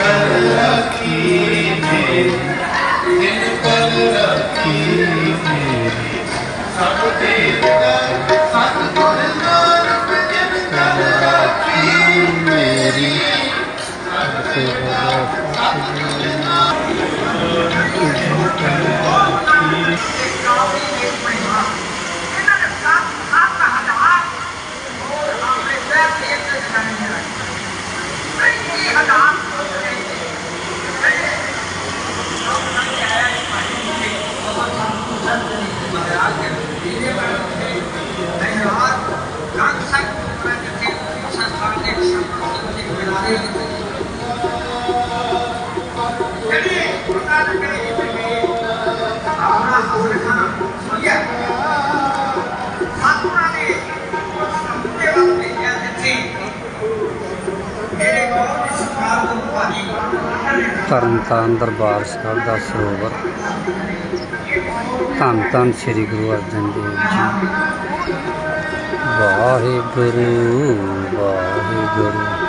कर रखी मेरी दिन पर रखी मेरी सब देवता सतगुण नानक दिन कर रखी मेरी सब देवता सतगुण नानक ਤਰਨਤਾਰਨ ਦਰਬਾਰ ਸਾਹਿਬ ਦਾ ਸਰੋਵਰ ਧੰਨ ਧੰਨ ਸ੍ਰੀ ਗੁਰੂ ਅਰਜਨ ਦੇਵ ਜੀ ਵਾਹਿਗੁਰੂ ਵਾਹਿਗੁਰੂ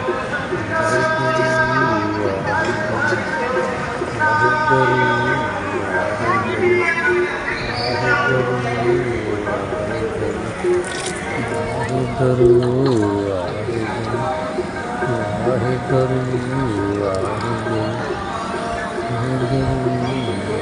Thank you.